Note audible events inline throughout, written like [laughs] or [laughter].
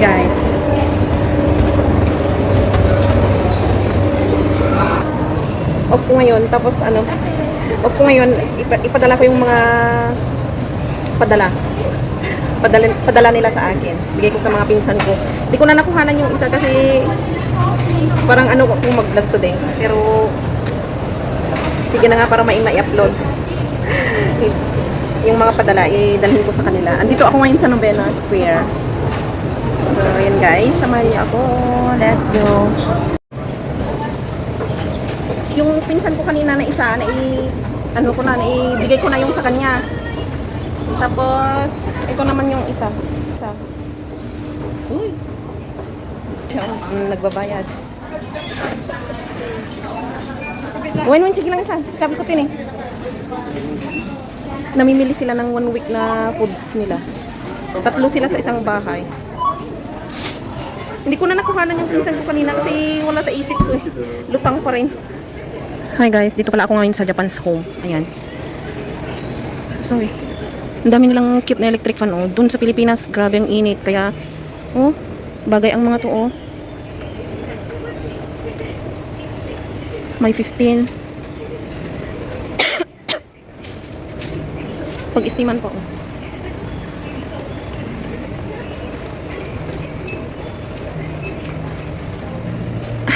guys. Off ko ngayon, tapos ano, off ko ngayon, ipa- ipadala ko yung mga padala. Padala, padala nila sa akin. Bigay ko sa mga pinsan ko. Hindi ko na nakuhanan yung isa kasi parang ano kung mag-vlog today. Pero sige na nga para may ma-upload. [laughs] yung mga padala, idalhin ko sa kanila. Andito ako ngayon sa Novena Square. So, ayan guys, samahan niyo ako. Let's go. Yung pinsan ko kanina na isa, na i, ano ko na, na ibigay ko na yung sa kanya. Tapos, ito naman yung isa. Isa. Uy. Nagbabayad. Wen, wen, sige lang isa. Sabi ko tin eh. Namimili sila ng one week na foods nila. Tatlo sila sa isang bahay. Hindi ko na nakuhanan yung pinsan ko kanina kasi wala sa isip ko eh. Lutang pa rin. Hi guys, dito pala ako ngayon sa Japan's home. Ayan. Sorry. Ang dami nilang cute na electric fan oh. Doon sa Pilipinas, grabe ang init. Kaya, oh, bagay ang mga to oh. May 15. [coughs] Pag-istiman po. oh.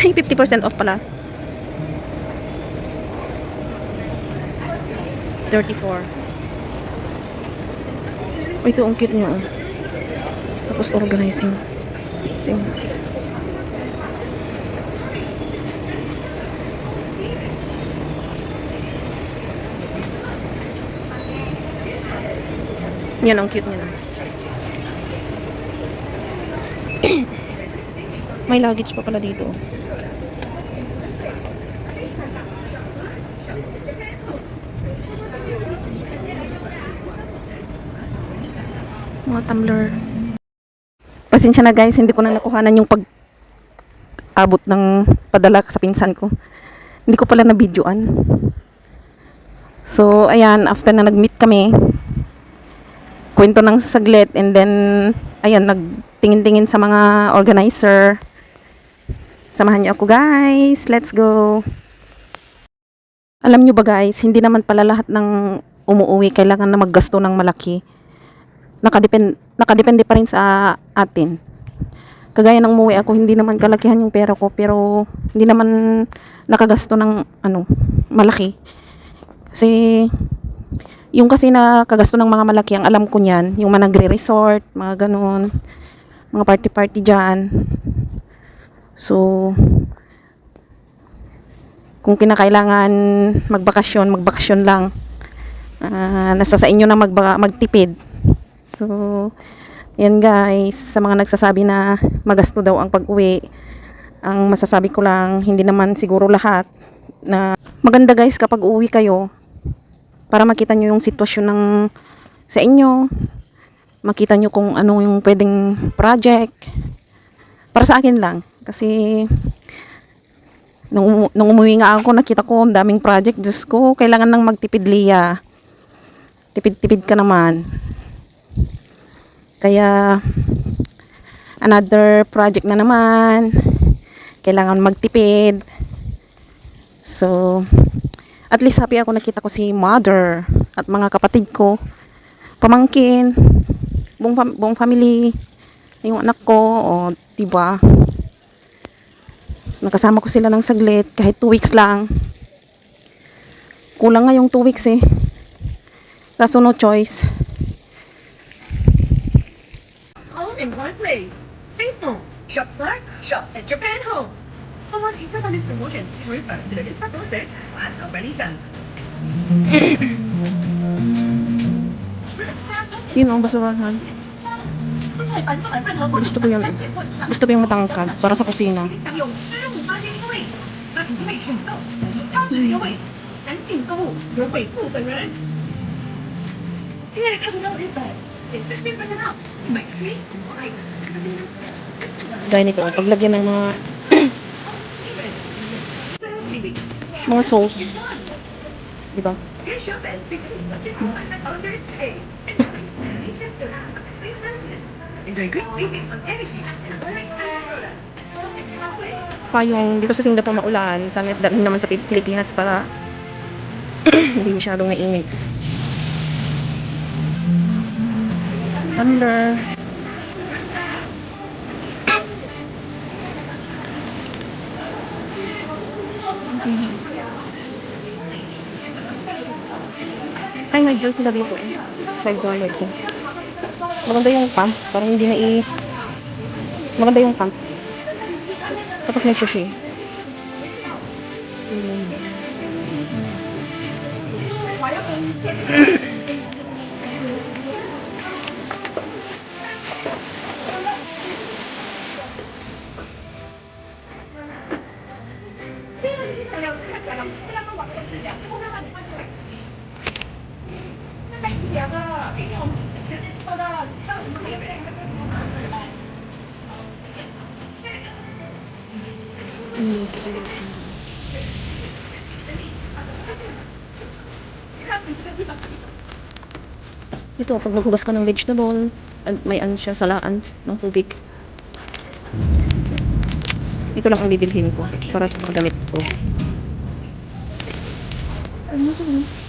Ay, 50% off pala. 34. Oh, ito ang cute niya. Oh. Tapos organizing things. Yan ang cute niya. [clears throat] May luggage pa pala dito. Mga tumbler. Pasensya na guys, hindi ko na nakuhanan yung pag abot ng padala sa pinsan ko. Hindi ko pala na videoan. So, ayan, after na nag-meet kami, kwento ng saglit and then, ayan, nagtingin-tingin sa mga organizer. Samahan niyo ako guys. Let's go. Alam niyo ba guys, hindi naman pala lahat ng umuwi kailangan na maggasto ng malaki. Nakadepend, nakadepende pa rin sa atin. Kagaya ng umuwi ako, hindi naman kalakihan yung pera ko, pero hindi naman nakagasto ng ano, malaki. Kasi yung kasi na kagasto ng mga malaki, ang alam ko niyan, yung mga nagre-resort, mga ganun, mga party-party dyan. So, kung kinakailangan magbakasyon, magbakasyon lang. Ah, nasa sa inyo na magba- magtipid. So, yan guys, sa mga nagsasabi na magasto daw ang pag-uwi, ang masasabi ko lang, hindi naman siguro lahat na maganda guys kapag uuwi kayo para makita nyo yung sitwasyon ng sa inyo, makita nyo kung ano yung pwedeng project. Para sa akin lang, kasi nung, nung umuwi nga ako, nakita ko ang daming project. Diyos ko, kailangan nang magtipid liya. Tipid-tipid ka naman. Kaya, another project na naman. Kailangan magtipid. So, at least happy ako nakita ko si mother at mga kapatid ko. Pamangkin. Buong, fam- buong family. Yung anak ko. O, diba? So, nakasama ko sila ng saglit. Kahit 2 weeks lang. Kulang nga yung 2 weeks eh. Kaso no choice. In one place. Simple. Shop Slack, shop at Japan Home. For more details on this promotion, please refer to the discount poster at our link. Yun ang basurahan. Gusto ko yun. Gusto ko yung matangkad para sa kusina. 享 Dahil nito, paglagyan ng mga mga sauce. Diba? pa yung dito sa Singapore maulan, sana dami naman sa Pilipinas para [clears throat] hindi masyadong nainit. Thunder. Ay, nag-joy sila dito. Five dollars eh. Maganda yung pump. Parang hindi na i... Maganda yung pump. Tapos may sushi. Ito, pag maghugas ka ng vegetable, may ano siya, salaan ng tubig. Ito lang ang bibilhin ko para sa mga damit ko. Ano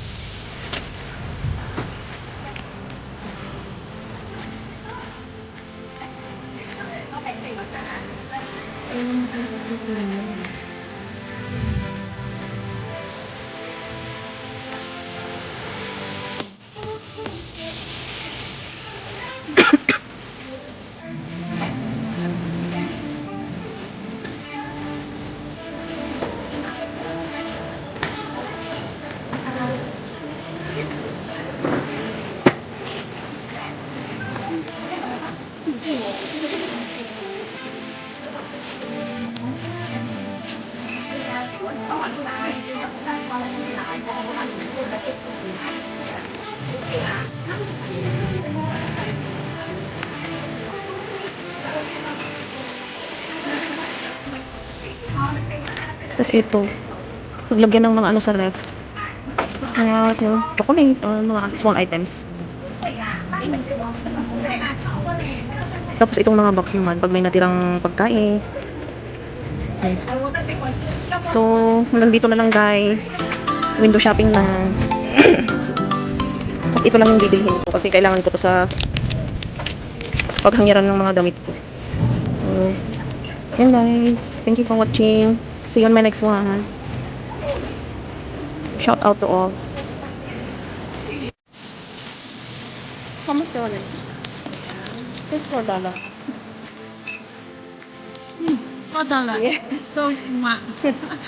Tapos ito, paglagyan ng mga ano sa ref. Mga yung chocolate or mga small items. Tapos itong mga box naman, pag may natirang pagkain. Ayan. So, hanggang dito na lang guys. Window shopping lang. [coughs] Tapos ito lang yung bibilhin ko kasi kailangan ko to sa paghangiran ng mga damit ko. So, yan guys. Thank you for watching. See you on my next one. Shout out to all. Do you It's four dollar. Four dollar. So smart. [laughs]